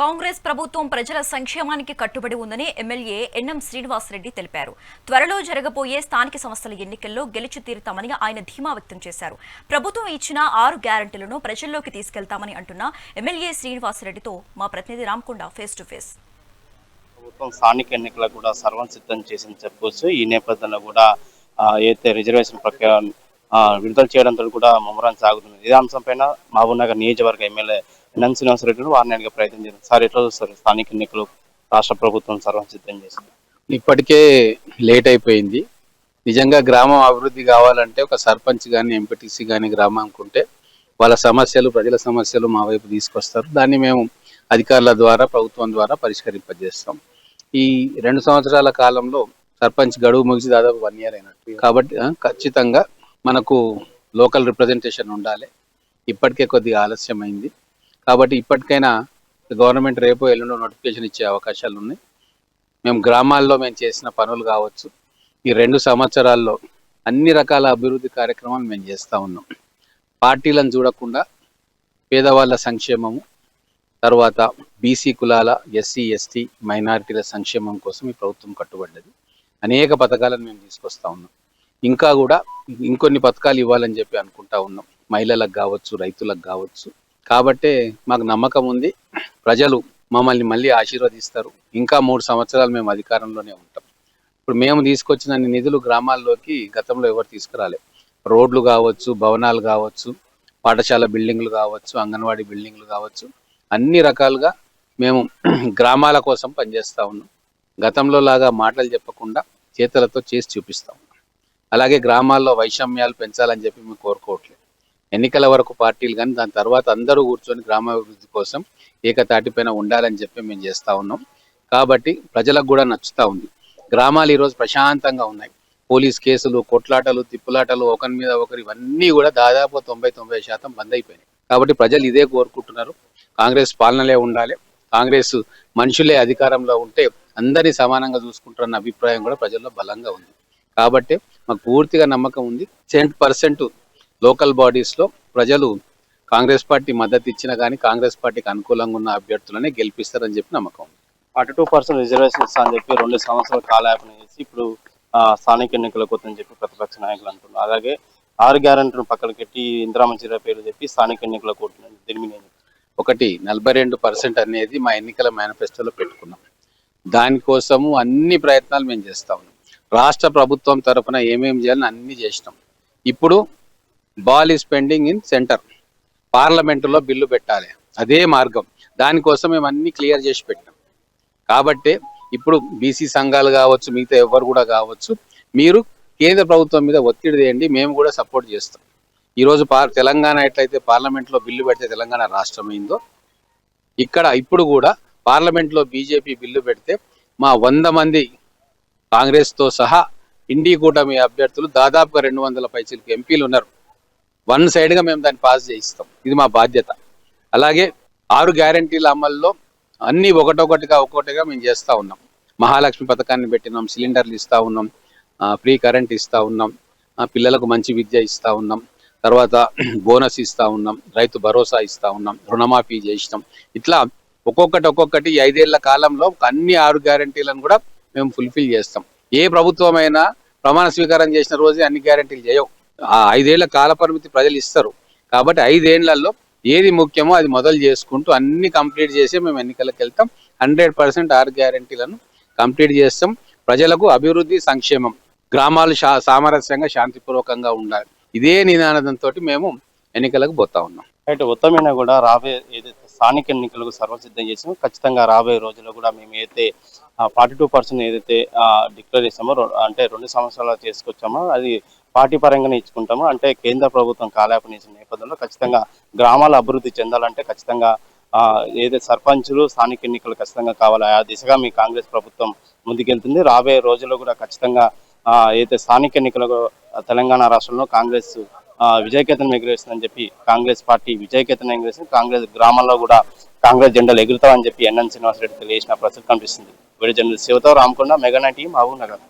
కాంగ్రెస్ ప్రభుత్వం ప్రజల సంక్షేమానికి కట్టుబడి ఉందని ఎమ్మెల్యే ఎన్ఎం శ్రీనివాసరెడ్డి తెలిపారు. త్వరలో జరగబోయే స్థానిక సంస్థల ఎన్నికల్లో గెలిచి తీరుతామని ఆయన ధీమా వ్యక్తం చేశారు. ప్రభుత్వం ఇచ్చిన ఆరు గ్యారంటీలను ప్రజల్లోకి తీసుకెళ్తామని అంటున్న ఎమ్మెల్యే శ్రీనివాసరెడ్డితో మా ప్రతినిధి రామకొండ ఫేస్ టు ఫేస్. ప్రభుత్వం స్థానిక ఎన్నికలకు కూడా సర్వం సిద్ధం చేసింది చెప్పవచ్చు ఈ నేపథ్యంలో కూడా అయితే రిజర్వేషన్ ప్రక్రియ విడుదల చేయడంతో కూడా ముమ్మరం సాగుతుంది. ఇదే అంశంపైన మహబూబ్నగర్ నియోజకవర్గ ఎమ్మెల్యే ఎన్ఎం శ్రీనివాసరెడ్డిని వారిని అడిగే ప్రయత్నం చేశారు. సార్ ఎట్లా చూస్తారు? స్థానిక ఎన్నికలు రాష్ట్ర ప్రభుత్వం సర్వం సిద్ధం చేసింది. ఇప్పటికే లేట్ అయిపోయింది. నిజంగా గ్రామం అభివృద్ధి కావాలంటే ఒక సర్పంచ్ కానీ ఎంపీటీసీ కానీ గ్రామానికి ఉంటే వాళ్ళ సమస్యలు ప్రజల సమస్యలు మా వైపు తీసుకొస్తారు. దాన్ని మేము అధికారుల ద్వారా ప్రభుత్వం ద్వారా పరిష్కరింపజేస్తాం. ఈ రెండు సంవత్సరాల కాలంలో సర్పంచ్ గడువు ముగిసి దాదాపు వన్ ఇయర్ అయినట్టు. కాబట్టి ఖచ్చితంగా మనకు లోకల్ రిప్రజెంటేషన్ ఉండాలి. ఇప్పటికే కొద్దిగా ఆలస్యమైంది. కాబట్టి ఇప్పటికైనా గవర్నమెంట్ రేపు ఎల్లుండో నోటిఫికేషన్ ఇచ్చే అవకాశాలు ఉన్నాయి. మేము గ్రామాల్లో మేము చేసిన పనులు కావచ్చు ఈ రెండు సంవత్సరాల్లో అన్ని రకాల అభివృద్ధి కార్యక్రమాలు మేము చేస్తూ ఉన్నాం. పార్టీలను చూడకుండా పేదవాళ్ళ సంక్షేమము తర్వాత బీసీ కులాల ఎస్సీ ఎస్టీ మైనారిటీల సంక్షేమం కోసం ఈ ప్రభుత్వం కట్టుబడ్డది. అనేక పథకాలను మేము తీసుకొస్తా ఉన్నాం. ఇంకా కూడా ఇంకొన్ని పథకాలు ఇవ్వాలని చెప్పి అనుకుంటా ఉన్నాం. మహిళలకు కావచ్చు రైతులకు కావచ్చు. కాబట్టే మాకు నమ్మకం ఉంది. ప్రజలు మమ్మల్ని మళ్ళీ ఆశీర్వదిస్తారు. ఇంకా మూడు సంవత్సరాలు మేము అధికారంలోనే ఉంటాం. ఇప్పుడు మేము తీసుకొచ్చిన నిధులు గ్రామాల్లోకి గతంలో ఎవరు తీసుకురాలే. రోడ్లు కావచ్చు భవనాలు కావచ్చు పాఠశాల బిల్డింగ్లు కావచ్చు అంగన్వాడీ బిల్డింగ్లు కావచ్చు అన్ని రకాలుగా మేము గ్రామాల కోసం పనిచేస్తూ ఉన్నాం. గతంలో లాగా మాటలు చెప్పకుండా చేతులతో చేసి చూపిస్తాం అలాగే గ్రామాల్లో వైషమ్యాలు పెంచాలని చెప్పి మేము కోరుకోవట్లేదు. ఎన్నికల వరకు పార్టీలు కానీ దాని తర్వాత అందరూ కూర్చొని గ్రామాభివృద్ధి కోసం ఏకతాటిపైన ఉండాలని చెప్పి మేము చేస్తూ ఉన్నాం. కాబట్టి ప్రజలకు కూడా నచ్చుతా ఉంది. గ్రామాలు ఈరోజు ప్రశాంతంగా ఉన్నాయి. పోలీస్ కేసులు కొట్లాటలు తిప్పులాటలు ఒకరి మీద ఒకరు ఇవన్నీ కూడా దాదాపు తొంభై తొంభై శాతం బంద్ అయిపోయినాయి. కాబట్టి ప్రజలు ఇదే కోరుకుంటున్నారు. కాంగ్రెస్ పాలనలే ఉండాలి. కాంగ్రెస్ మనుషులే అధికారంలో ఉంటే అందరినీ సమానంగా చూసుకుంటారన్న అభిప్రాయం కూడా ప్రజల్లో బలంగా ఉంది. కాబట్టి మాకు పూర్తిగా నమ్మకం ఉంది. సెంట్ పర్సెంట్ లోకల్ బాడీస్లో ప్రజలు కాంగ్రెస్ పార్టీ మద్దతు ఇచ్చినా కానీ కాంగ్రెస్ పార్టీకి అనుకూలంగా ఉన్న అభ్యర్థులనే గెలిపిస్తారని చెప్పి నమ్మకం ఉంది. ఫార్టీ టూ పర్సెంట్ రిజర్వేషన్ ఇస్తా అని చెప్పి రెండు సంవత్సరాల కాలయాపన చేసి ఇప్పుడు స్థానిక ఎన్నికలకు వద్దని చెప్పి ప్రతిపక్ష నాయకులు అంటున్నారు. అలాగే ఆరు గ్యారెంటీలను పక్కన పెట్టి ఇందిరామంచిర పేరు చెప్పి స్థానిక ఎన్నికలకు వద్దని దీని మీద? ఒకటి నలభై రెండు పర్సెంట్ అనేది మా ఎన్నికల మేనిఫెస్టోలో పెట్టుకున్నాం. దానికోసము అన్ని ప్రయత్నాలు మేము చేస్తా ఉన్నాం. రాష్ట్ర ప్రభుత్వం తరఫున ఏమేమి చేయాలని అన్ని చేసినాం. ఇప్పుడు ball is pending in centre. పార్లమెంటులో బిల్లు పెట్టాలి. అదే మార్గం. దానికోసం మేము అన్ని క్లియర్ చేసి పెట్టాం కాబట్టి ఇప్పుడు బీసీ సంఘాలు కావచ్చు మిగతా ఎవరు కూడా కావచ్చు మీరు కేంద్ర ప్రభుత్వం మీద ఒత్తిడి చేయండి మేము కూడా సపోర్ట్ చేస్తాం. ఈరోజు పార్ తెలంగాణ ఎట్లయితే పార్లమెంట్లో బిల్లు పెడితే తెలంగాణ రాష్ట్రమైందో ఇక్కడ ఇప్పుడు కూడా పార్లమెంట్లో బీజేపీ బిల్లు పెడితే మా వంద మంది కాంగ్రెస్తో సహా ఇండి కూటమి అభ్యర్థులు దాదాపుగా రెండు వందల పైచీలకు ఎంపీలు ఉన్నారు. వన్ సైడ్గా మేము దాన్ని పాస్ చేయిస్తాం. ఇది మా బాధ్యత. అలాగే ఆరు గ్యారంటీల అమల్లో అన్ని ఒకటొకటిగా ఒక్కొక్కటిగా మేము చేస్తూ ఉన్నాం. మహాలక్ష్మి పథకాన్ని పెట్టినాం సిలిండర్లు ఇస్తూ ఉన్నాం ఫ్రీ కరెంట్ ఇస్తూ ఉన్నాం పిల్లలకు మంచి విద్య ఇస్తూ ఉన్నాం తర్వాత బోనస్ ఇస్తూ ఉన్నాం రైతు భరోసా ఇస్తూ ఉన్నాం రుణమాఫీ చేసినాం ఇట్లా ఒక్కొక్కటి ఒక్కొక్కటి ఐదేళ్ళ కాలంలో అన్ని ఆరు గ్యారంటీలను కూడా మేము ఫుల్ఫిల్ చేస్తాం. ఏ ప్రభుత్వమైనా ప్రమాణ స్వీకారం చేసిన రోజే అన్ని గ్యారంటీలు చేయవు. ఆ ఐదేళ్ళ కాల పరిమితి ప్రజలు ఇస్తారు. కాబట్టి ఐదేళ్ళలో ఏది ముఖ్యమో అది మొదలు చేసుకుంటూ అన్ని కంప్లీట్ చేసి మేము ఎన్నికలకు వెళ్తాం. హండ్రెడ్ పర్సెంట్ ఆరు గ్యారంటీలను కంప్లీట్ చేస్తాం. ప్రజలకు అభివృద్ధి సంక్షేమం గ్రామాలు సామరస్యంగా శాంతిపూర్వకంగా ఉండాలి. ఇదే నినాదంతో మేము ఎన్నికలకు పోతా ఉన్నాం. అంటే ఉత్తమైన కూడా రాబోయే ఏదైతే స్థానిక ఎన్నికలకు సర్వసిద్ధం చేసాము ఖచ్చితంగా రాబోయే రోజుల్లో కూడా మేము అయితే ఫార్టీ టూ పర్సెంట్ ఏదైతే డిక్లేర్ చేసామో అంటే రెండు సంవత్సరాలు చేసుకొచ్చామో అది పార్టీ పరంగానే ఇచ్చుకుంటాము. అంటే కేంద్ర ప్రభుత్వం కాలాపన చేసిన నేపథ్యంలో ఖచ్చితంగా గ్రామాల అభివృద్ధి చెందాలంటే ఖచ్చితంగా ఏదైతే సర్పంచులు స్థానిక ఎన్నికలు ఖచ్చితంగా కావాలి. ఆ దిశగా మీ కాంగ్రెస్ ప్రభుత్వం ముందుకెళ్తుంది. రాబోయే రోజుల్లో కూడా ఖచ్చితంగా ఏదైతే స్థానిక ఎన్నికలకు తెలంగాణ రాష్ట్రంలో కాంగ్రెస్ విజయకేతనం ఎగురేస్తుందని చెప్పి కాంగ్రెస్ పార్టీ విజయకేతనం ఎగురేస్తుంది కాంగ్రెస్ గ్రామాల్లో కూడా కాంగ్రెస్ జెండాలు ఎగురుతామని చెప్పి ఎన్ఎన్ శ్రీనివాసరెడ్డి తెలియజేసిన ప్రస్తుతం కనిపిస్తుంది. వీడియో జర్నలిస్ట్ శివతో రామకొండ మెగా టీం మహబూబ్ నగర్.